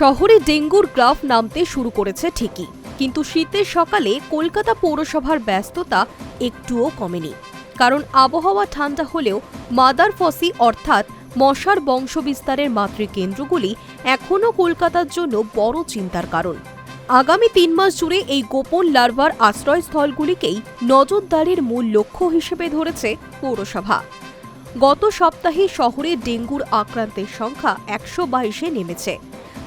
শহরে ডেঙ্গুর গ্রাফ নামতে শুরু করেছে ঠিকই, কিন্তু শীতের সকালে কলকাতা পৌরসভার ব্যস্ততা একটুও কমেনি। কারণ আবহাওয়া ঠান্ডা হলেও মাদার ফসি অর্থাৎ মশার বংশবিস্তারের মাতৃকেন্দ্রগুলি এখনও কলকাতার জন্য বড় চিন্তার কারণ। আগামী তিন মাস জুড়ে এই গোপন লার্ভার আশ্রয়স্থলগুলিকেই নজরদারির মূল লক্ষ্য হিসেবে ধরেছে পৌরসভা। গত সপ্তাহে শহরে ডেঙ্গুর আক্রান্তের সংখ্যা একশো বাইশে নেমেছে।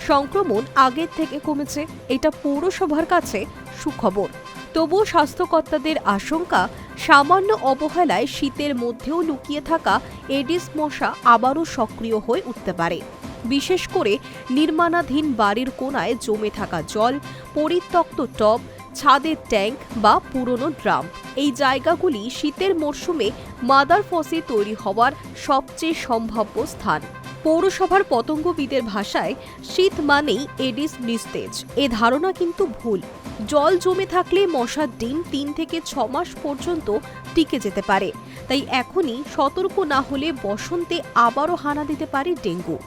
সংক্রমণ আগের থেকে কমেছে। এটা পৌরসভার কাছে সুখবর। তবুও স্বাস্থ্যকর্তাদের আশঙ্কা, সামান্য অবহেলায় শীতের মধ্যেও লুকিয়ে থাকা এডিস মশা আবারও সক্রিয় হয়ে উঠতে পারে। বিশেষ করে নির্মাণাধীন বাড়ির কোনায় জমে থাকা জল, পরিত্যক্ত টব ছাদের ট্যাঙ্ক বা পুরনো ড্রাম। এই জায়গাগুলি শীতের মরশুমে মাদার ফসে তৈরি হওয়ার সবচেয়ে সম্ভাব্য স্থান। পৌরসভার পতঙ্গবিদের ভাষায় শীত মানেই এডিস নিস্তেজ। এ ধারণা কিন্তু ভুল। জল জমে থাকলে মশার ডিম তিন থেকে ছ মাস পর্যন্ত টিকে যেতে পারে। তাই এখনই সতর্ক না হলে বসন্তে আবারও হানা দিতে পারে ডেঙ্গু।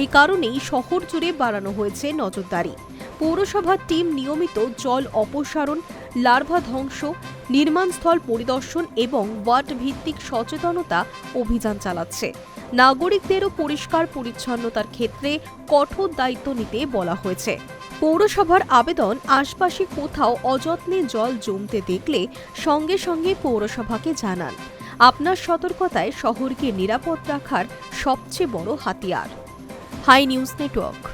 এই কারণেই শহর জুড়ে বাড়ানো হয়েছে নজরদারি। পৌরসভার টিম নিয়মিত জল অপসারণ, লার্ভা ধ্বংস, নির্মাণস্থল পরিদর্শন এবং ওয়ার্ড ভিত্তিক সচেতনতা অভিযান চালাচ্ছে। নাগরিকদেরও পরিষ্কার পরিচ্ছন্নতার ক্ষেত্রে কঠোর দায়িত্ব নিতে বলা হয়েছে। পৌরসভার আবেদন আশপাশে কোথাও অযত্নে জল জমতে দেখলে সঙ্গে সঙ্গে পৌরসভাকে জানান। আপনার সতর্কতায় শহরকে নিরাপদ রাখার সবচেয়ে বড় হাতিয়ার। High News Network.